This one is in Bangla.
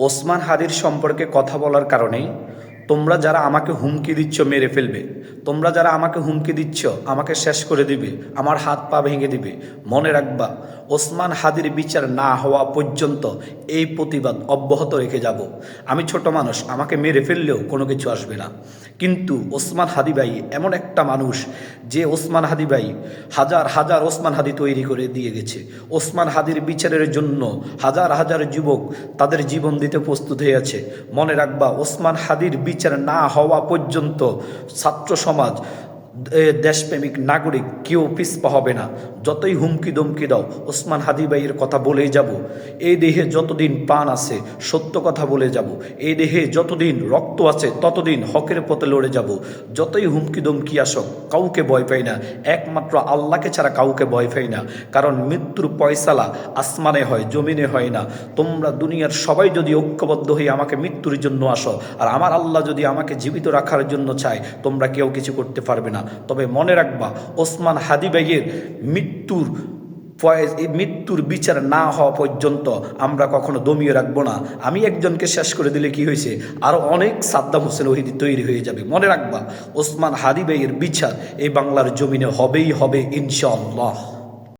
ওসমান হাদির সম্পর্কে কথা বলার কারণেই তোমরা যারা আমাকে হুমকি দিচ্ছ মেরে ফেলবে, তোমরা যারা আমাকে হুমকি দিচ্ছ, আমাকে শেষ করে দিবে, আমার হাত পা ভেঙে দিবে, মনে রাখবা, ওসমান হাদির বিচার না হওয়া পর্যন্ত এই প্রতিবাদ অব্যাহত রেখে যাব। আমি ছোট মানুষ, আমাকে মেরে ফেললেও কোনো কিছু আসবে না। কিন্তু ওসমান হাদি ভাই এমন একটা মানুষ যে ওসমান হাদি ভাই হাজার হাজার ওসমান হাদি তৈরি করে দিয়ে গেছে। ওসমান হাদির বিচারের জন্য হাজার হাজার যুবক তাদের জীবন দিতে প্রস্তুত হয়ে আছে। মনে রাখবা, ওসমান হাদির বিচার না হওয়া পর্যন্ত ছাত্র সমাজ দেশপ্রেমিক নাগরিক কেউ পিছপা হবে না। যতই হুমকি দমকি দাও, ওসমান হাদিবাইয়ের কথা বলেই যাব। এই দেহে যতদিন প্রাণ আছে, সত্য কথা বলে যাব। এই দেহে যতদিন রক্ত আছে, ততদিন হকের পথে লড়ে যাব। যতই হুমকি দমকি আসক, কাউকে ভয় পাই না। একমাত্র আল্লাহকে ছাড়া কাউকে ভয় পাই না। কারণ মৃত্যুর পয়সালা আসমানে হয়, জমিনে হয় না। তোমরা দুনিয়ার সবাই যদি ঐক্যবদ্ধ হয়ে আমাকে মৃত্যুর জন্য আসো, আর আমার আল্লাহ যদি আমাকে জীবিত রাখার জন্য চায়, তোমরা কেউ কিছু করতে পারবে না। তবে মনে রাখবা, ওসমান হাদিবাইয়ের মৃত্যুর মৃত্যুর বিচার না হওয়া পর্যন্ত আমরা কখনো দমিয়ে রাখব না। আমি একজনকে শেষ করে দিলে কি হয়েছে? আরও অনেক সাদ্দাম হোসেন ওহিদি তৈরি হয়ে যাবে। মনে রাখবা, ওসমান হাদিবাইয়ের বিচার এই বাংলার জমিনে হবেই হবে ইনশাআল্লাহ।